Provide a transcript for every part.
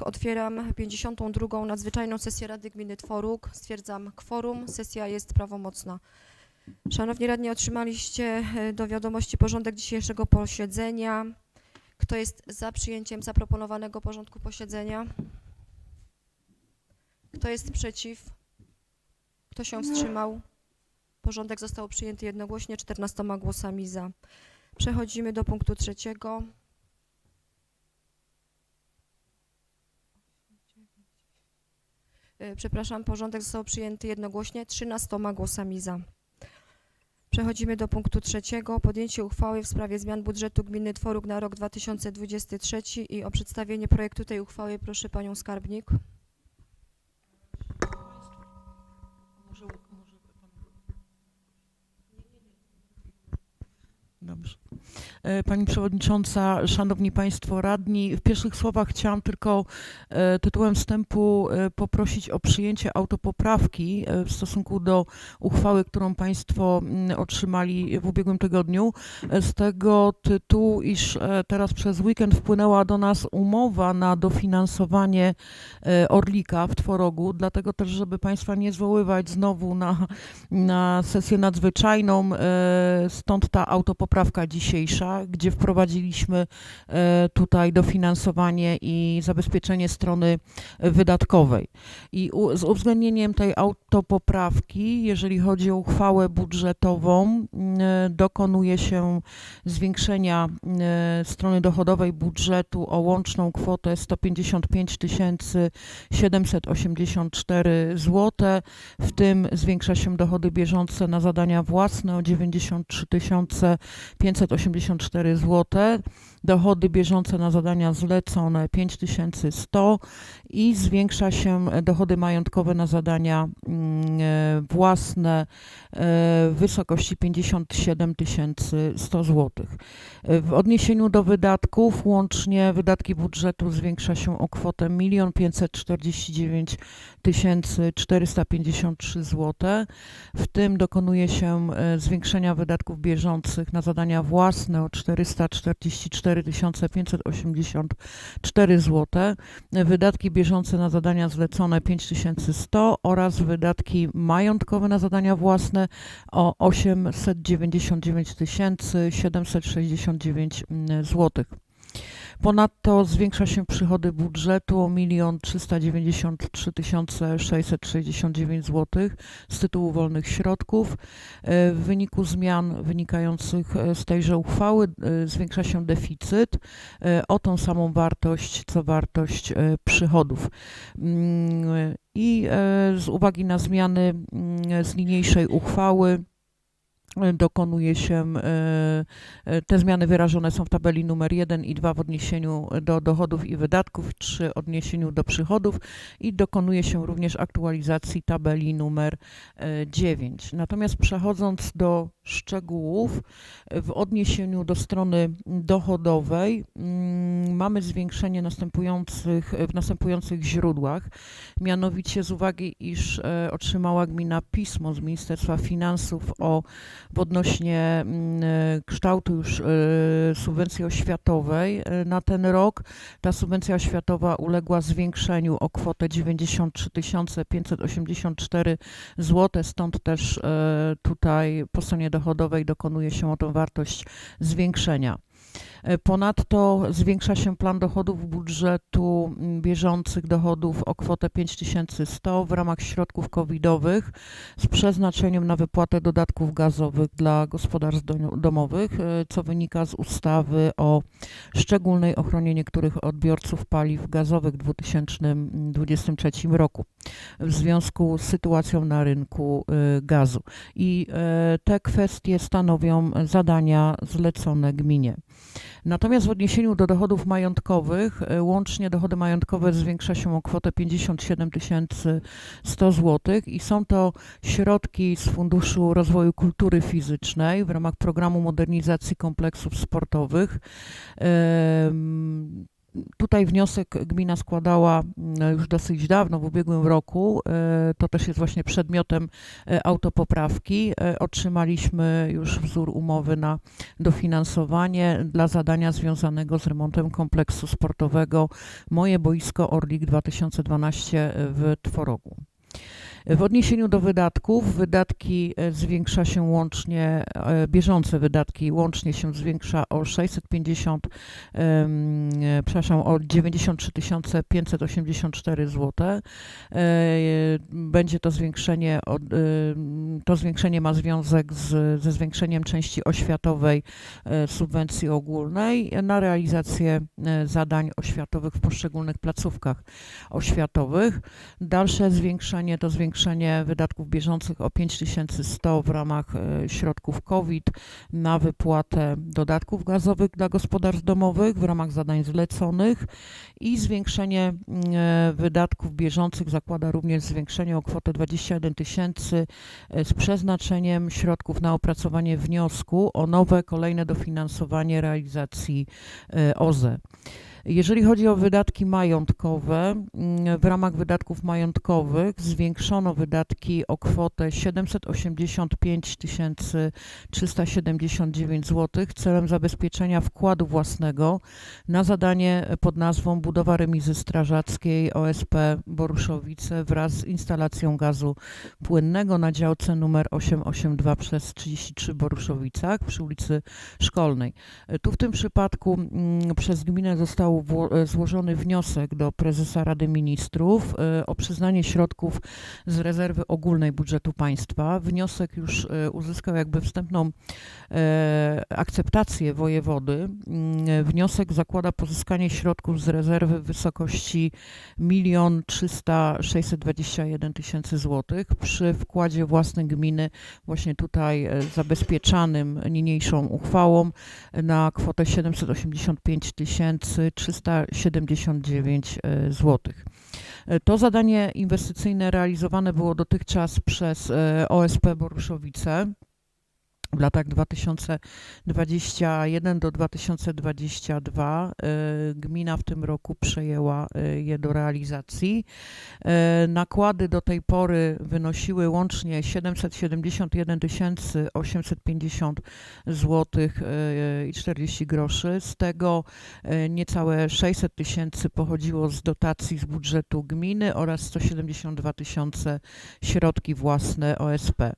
Otwieram 52. nadzwyczajną sesję Rady Gminy Tworuk. Stwierdzam kworum. Sesja jest prawomocna. Szanowni radni, otrzymaliście e, do wiadomości porządek dzisiejszego posiedzenia. Kto jest za przyjęciem zaproponowanego porządku posiedzenia? Kto jest przeciw? Kto się wstrzymał? Porządek został przyjęty jednogłośnie 14 głosami za. Przechodzimy do punktu trzeciego. Przepraszam, porządek został przyjęty jednogłośnie 13 głosami za. Przechodzimy do punktu trzeciego. Podjęcie uchwały w sprawie zmian budżetu gminy Tworuk na rok 2023 i o przedstawienie projektu tej uchwały proszę panią skarbnik. Dobrze. E, Pani Przewodnicząca, Szanowni Państwo Radni, w pierwszych słowach chciałam tylko e, tytułem wstępu e, poprosić o przyjęcie autopoprawki w stosunku do uchwały, którą Państwo mm, otrzymali w ubiegłym tygodniu. Z tego tytułu, iż teraz przez weekend wpłynęła do nas umowa na dofinansowanie Orlika w Tworogu, dlatego też, żeby Państwa nie zwoływać znowu na, na sesję nadzwyczajną, stąd ta autopoprawka dzisiejsza, gdzie wprowadziliśmy e, tutaj dofinansowanie i zabezpieczenie strony wydatkowej. I z uwzględnieniem tej autopoprawki, jeżeli chodzi o uchwałę budżetową, dokonuje się zwiększenia e, strony dochodowej budżetu o łączną kwotę 155 784 zł. W tym zwiększa się dochody bieżące na zadania własne o 93 584 zł. Dochody bieżące na zadania zlecone 5100 i zwiększa się dochody majątkowe na zadania mm, e, własne e, w wysokości 57 100 zł. W odniesieniu do wydatków, łącznie wydatki budżetu zwiększa się o kwotę 1 549 453 zł. W tym dokonuje się e, zwiększenia wydatków bieżących na zadania własne o 444 584 zł. Wydatki bieżące na zadania zlecone 5100 oraz wydatki majątkowe na zadania własne o 899 769 zł. Ponadto zwiększa się przychody budżetu o 1 393 669 zł z tytułu wolnych środków. E, W wyniku zmian wynikających e, z tejże uchwały e, zwiększa się deficyt o tą samą wartość co wartość przychodów. Mm, I z uwagi na zmiany mm, z niniejszej uchwały dokonuje się, e, e, te zmiany wyrażone są w tabeli numer 1 i 2 w odniesieniu do dochodów i wydatków, 3 w odniesieniu do przychodów i dokonuje się również aktualizacji tabeli numer e, 9. Natomiast przechodząc do szczegółów, w odniesieniu do strony dochodowej mm, mamy zwiększenie następujących, w następujących źródłach. Mianowicie z uwagi, iż e, otrzymała gmina pismo z Ministerstwa Finansów o w odnośnie mm, e, kształtu już e, subwencji oświatowej na ten rok. Ta subwencja oświatowa uległa zwiększeniu o kwotę 93 584 zł, stąd też tutaj po stronie dochodowej dokonuje się o tą wartość zwiększenia. Ponadto zwiększa się plan dochodów budżetu m, bieżących dochodów o kwotę 5100 w ramach środków covidowych z przeznaczeniem na wypłatę dodatków gazowych dla gospodarstw do- domowych, e, co wynika z ustawy o szczególnej ochronie niektórych odbiorców paliw gazowych w 2023 roku w związku z sytuacją na rynku e, gazu. I e, te kwestie stanowią zadania zlecone gminie. Natomiast w odniesieniu do dochodów majątkowych, e, łącznie dochody majątkowe zwiększa się o kwotę 57 100 zł i są to środki z Funduszu Rozwoju Kultury Fizycznej w ramach programu modernizacji kompleksów sportowych. Tutaj wniosek gmina składała mm, już dosyć dawno, w ubiegłym roku. E, To też jest właśnie przedmiotem e, autopoprawki. E, Otrzymaliśmy już wzór umowy na dofinansowanie dla zadania związanego z remontem kompleksu sportowego Moje Boisko Orlik 2012 w Tworogu. W odniesieniu do wydatków, wydatki e, zwiększa się łącznie, e, bieżące wydatki łącznie się zwiększa o 650, em, e, przepraszam, o 93 584 zł. Będzie to zwiększenie, to zwiększenie ma związek z, ze zwiększeniem części oświatowej subwencji ogólnej na realizację zadań oświatowych w poszczególnych placówkach oświatowych. Dalsze zwiększenie to zwiększenie wydatków bieżących o 5100 w ramach e, środków COVID na wypłatę dodatków gazowych dla gospodarstw domowych w ramach zadań zleconych i zwiększenie e, wydatków bieżących zakłada również zwiększenie o kwotę 21 tysięcy e, z przeznaczeniem środków na opracowanie wniosku o nowe kolejne dofinansowanie realizacji OZE. Jeżeli chodzi o wydatki majątkowe, mm, w ramach wydatków majątkowych zwiększono wydatki o kwotę 785 379 zł celem zabezpieczenia wkładu własnego na zadanie pod nazwą budowa remizy strażackiej OSP Boruszowice wraz z instalacją gazu płynnego na działce numer 882 przez 33 Boruszowicach przy ulicy Szkolnej. Tu w tym przypadku mm, przez gminę e, złożony wniosek do prezesa Rady Ministrów e, o przyznanie środków z rezerwy ogólnej budżetu państwa. Wniosek już e, uzyskał jakby wstępną akceptację wojewody. Mm, Wniosek zakłada pozyskanie środków z rezerwy w wysokości 1 300 621 tysięcy złotych przy wkładzie własnym gminy właśnie tutaj zabezpieczanym niniejszą uchwałą na kwotę 785 379 zł. E, To zadanie inwestycyjne realizowane było dotychczas przez e, OSP Boruszowice w latach 2021 do 2022. E, Gmina w tym roku przejęła e, je do realizacji. E, Nakłady do tej pory wynosiły łącznie 771 850 zł i 40 groszy. Z tego niecałe 600 tysięcy pochodziło z dotacji z budżetu gminy oraz 172 tysiące środki własne OSP.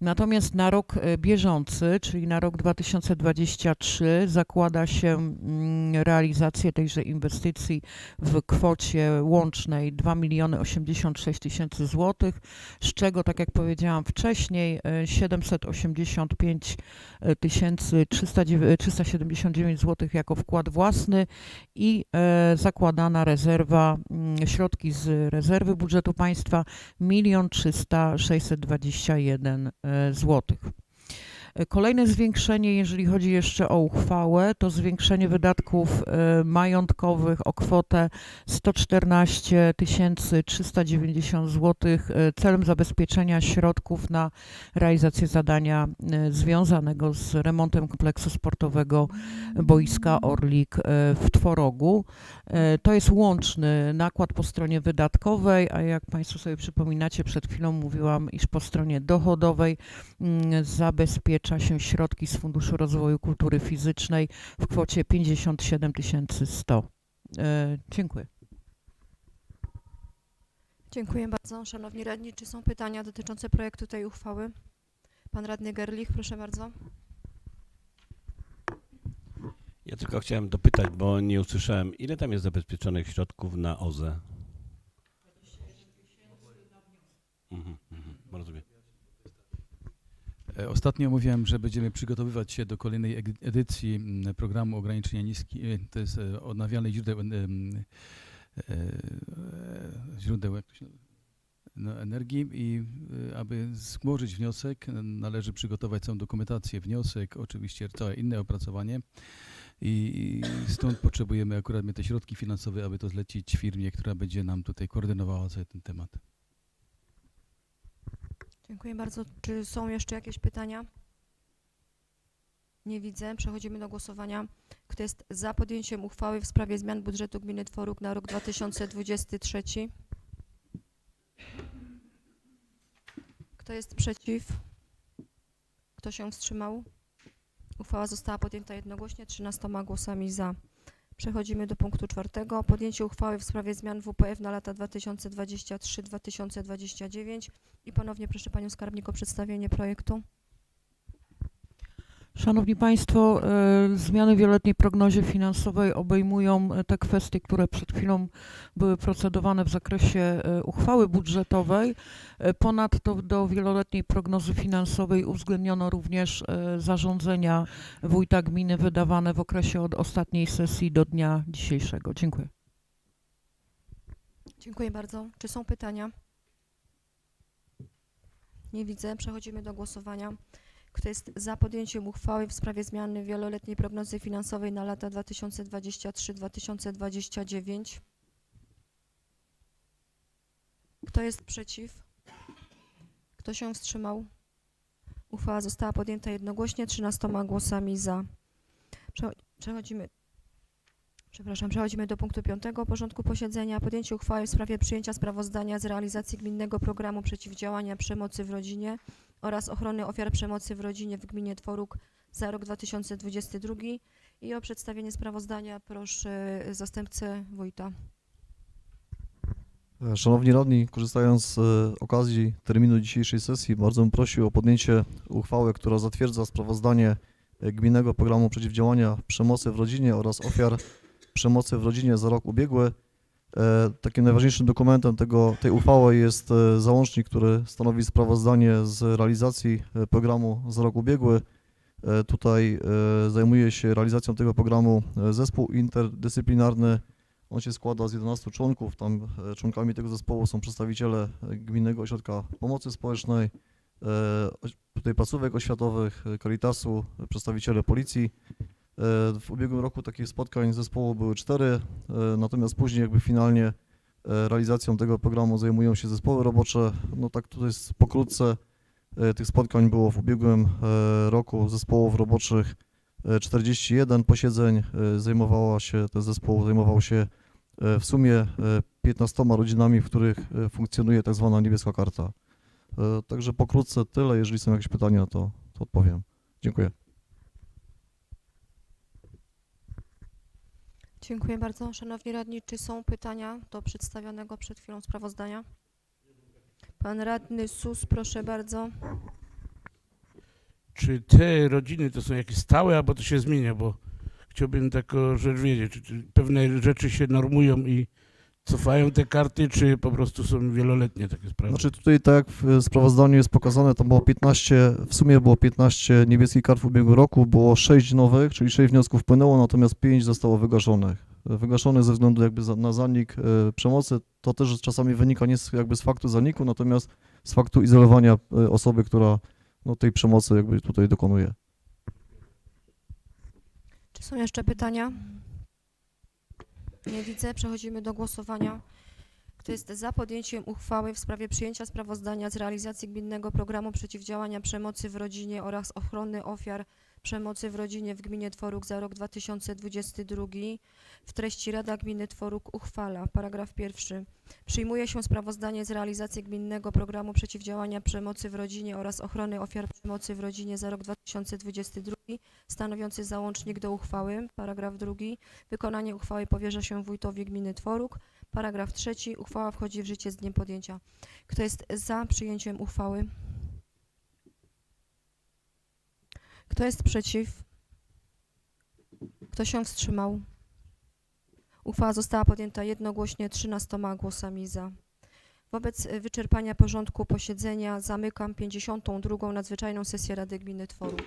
Natomiast na rok e, bieżący, czyli na rok 2023, zakłada się mm, realizację tejże inwestycji w kwocie łącznej 2 miliony 86 tysięcy złotych, z czego, tak jak powiedziałam wcześniej, e, 785 tysięcy 379 zł jako wkład własny i e, zakładana rezerwa, mm, środki z rezerwy budżetu państwa 1 300 621 zł. Kolejne zwiększenie, jeżeli chodzi jeszcze o uchwałę, to zwiększenie wydatków e, majątkowych o kwotę 114 390 zł celem zabezpieczenia środków na realizację zadania e, związanego z remontem kompleksu sportowego boiska Orlik e, w Tworogu. To jest łączny nakład po stronie wydatkowej, a jak Państwo sobie przypominacie, przed chwilą mówiłam, iż po stronie dochodowej mm, zabezpiecza się środki z Funduszu Rozwoju Kultury Fizycznej w kwocie 57 100. E, Dziękuję. Dziękuję bardzo. Szanowni radni, czy są pytania dotyczące projektu tej uchwały? Pan radny Gerlich, proszę bardzo. Ja tylko chciałem dopytać, bo nie usłyszałem, ile tam jest zabezpieczonych środków na OZE? Mhm, mhm, rozumiem. E, Ostatnio mówiłem, że będziemy przygotowywać się do kolejnej edycji programu ograniczenia niski, e, to jest e, źródeł, źródeł no, energii i aby złożyć wniosek należy przygotować całą dokumentację, wniosek, oczywiście całe inne opracowanie i stąd potrzebujemy akurat te środki finansowe, aby to zlecić firmie, która będzie nam tutaj koordynowała cały ten temat. Dziękuję bardzo. Czy są jeszcze jakieś pytania? Nie widzę. Przechodzimy do głosowania. Kto jest za podjęciem uchwały w sprawie zmian budżetu gminy Tworuk na rok 2023? Kto jest przeciw? Kto się wstrzymał? Uchwała została podjęta jednogłośnie 13 głosami za. Przechodzimy do punktu czwartego. Podjęcie uchwały w sprawie zmian WPF na lata 2023-2029 i ponownie proszę Panią Skarbnik o przedstawienie projektu. Szanowni Państwo, e, zmiany w wieloletniej prognozie finansowej obejmują e, te kwestie, które przed chwilą były procedowane w zakresie e, uchwały budżetowej. Ponadto do wieloletniej prognozy finansowej uwzględniono również zarządzenia wójta gminy wydawane w okresie od ostatniej sesji do dnia dzisiejszego. Dziękuję. Dziękuję bardzo. Czy są pytania? Nie widzę. Przechodzimy do głosowania. Kto jest za podjęciem uchwały w sprawie zmiany wieloletniej prognozy finansowej na lata 2023-2029? Kto jest przeciw? Kto się wstrzymał? Uchwała została podjęta jednogłośnie 13 głosami za. Przecho- Przechodzimy Przepraszam, przechodzimy do punktu piątego porządku posiedzenia. Podjęcie uchwały w sprawie przyjęcia sprawozdania z realizacji gminnego programu przeciwdziałania przemocy w rodzinie oraz ochrony ofiar przemocy w rodzinie w gminie Tworuk za rok 2022 i o przedstawienie sprawozdania proszę zastępcę wójta. Szanowni radni, korzystając z e, okazji terminu dzisiejszej sesji, bardzo bym prosił o podjęcie uchwały, która zatwierdza sprawozdanie e, Gminnego Programu Przeciwdziałania Przemocy w Rodzinie oraz ofiar przemocy w rodzinie za rok ubiegły. E, Takim najważniejszym dokumentem tego, tej uchwały jest e, załącznik, który stanowi sprawozdanie z realizacji e, programu za rok ubiegły. Tutaj zajmuje się realizacją tego programu zespół interdyscyplinarny on się składa z 11 członków. Tam członkami tego zespołu są przedstawiciele Gminnego Ośrodka Pomocy Społecznej, tutaj placówek oświatowych, Caritasu, przedstawiciele policji. E, W ubiegłym roku takich spotkań zespołu były cztery, e, natomiast później jakby finalnie e, realizacją tego programu zajmują się zespoły robocze. No tak tutaj jest pokrótce tych spotkań było w ubiegłym roku zespołów roboczych e, 41 posiedzeń. Zajmowała się, ten zespół zajmował się w sumie e, 15 rodzinami, w których funkcjonuje tak zwana niebieska karta. Także pokrótce tyle. Jeżeli są jakieś pytania, to, to odpowiem. Dziękuję. Dziękuję bardzo. Szanowni radni, czy są pytania do przedstawionego przed chwilą sprawozdania? Pan radny Sus, proszę bardzo. Czy te rodziny to są jakieś stałe, albo to się zmienia, bo chciałbym taką rzecz wiedzieć, czy, pewne rzeczy się normują i cofają te karty, czy po prostu są wieloletnie takie sprawy? Znaczy tutaj tak jak w sprawozdaniu jest pokazane, to było 15, w sumie było 15 niebieskich kart w ubiegłym roku, było 6 nowych, czyli 6 wniosków wpłynęło, natomiast 5 zostało wygaszonych. E, Wygaszonych ze względu jakby na zanik e, przemocy, to też czasami wynika nie z, jakby z faktu zaniku, natomiast z faktu izolowania e, osoby, która no, tej przemocy jakby tutaj dokonuje. Czy są jeszcze pytania? Nie widzę. Przechodzimy do głosowania. Kto jest za podjęciem uchwały w sprawie przyjęcia sprawozdania z realizacji gminnego programu przeciwdziałania przemocy w rodzinie oraz ochrony ofiar przemocy w rodzinie w gminie Tworuk za rok 2022 w treści Rada Gminy Tworuk uchwala. Paragraf pierwszy. Przyjmuje się sprawozdanie z realizacji gminnego programu przeciwdziałania przemocy w rodzinie oraz ochrony ofiar przemocy w rodzinie za rok 2022 stanowiący załącznik do uchwały. Paragraf drugi. Wykonanie uchwały powierza się wójtowi gminy Tworuk. Paragraf trzeci. Uchwała wchodzi w życie z dniem podjęcia. Kto jest za przyjęciem uchwały? Kto jest przeciw? Kto się wstrzymał? Uchwała została podjęta jednogłośnie 13 głosami za. Wobec y, wyczerpania porządku posiedzenia zamykam 52. nadzwyczajną sesję Rady Gminy Tworuk.